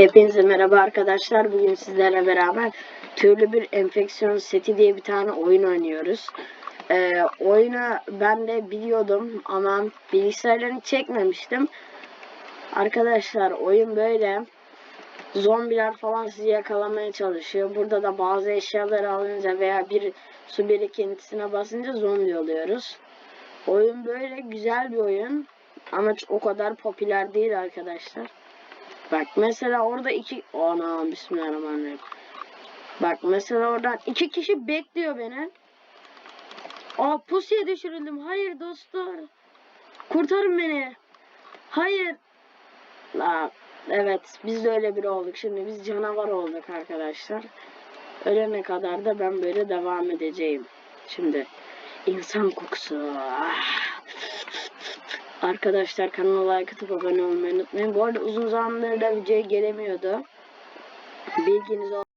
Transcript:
Hepinize merhaba arkadaşlar. Bugün sizlerle beraber türlü bir enfeksiyon seti diye bir tane oyun oynuyoruz. Ee, oyunu ben de biliyordum ama bilgisayarlarını çekmemiştim. Arkadaşlar oyun böyle. Zombiler falan sizi yakalamaya çalışıyor. Burada da bazı eşyaları alınca veya bir su birikintisine basınca zombi oluyoruz. Oyun böyle güzel bir oyun. Ama o kadar popüler değil arkadaşlar. Bak mesela orada iki... Ana bismillahirrahmanirrahim. Bak mesela oradan iki kişi bekliyor beni. Aa pusuya düşürüldüm. Hayır dostlar. Kurtarın beni. Hayır. La, evet biz de öyle biri olduk. Şimdi biz canavar olduk arkadaşlar. Ölene kadar da ben böyle devam edeceğim. Şimdi insan kokusu. Ah. Arkadaşlar kanala like atıp abone olmayı unutmayın. Bu arada uzun zamandır da videoya gelemiyordu. Bilginiz olsun.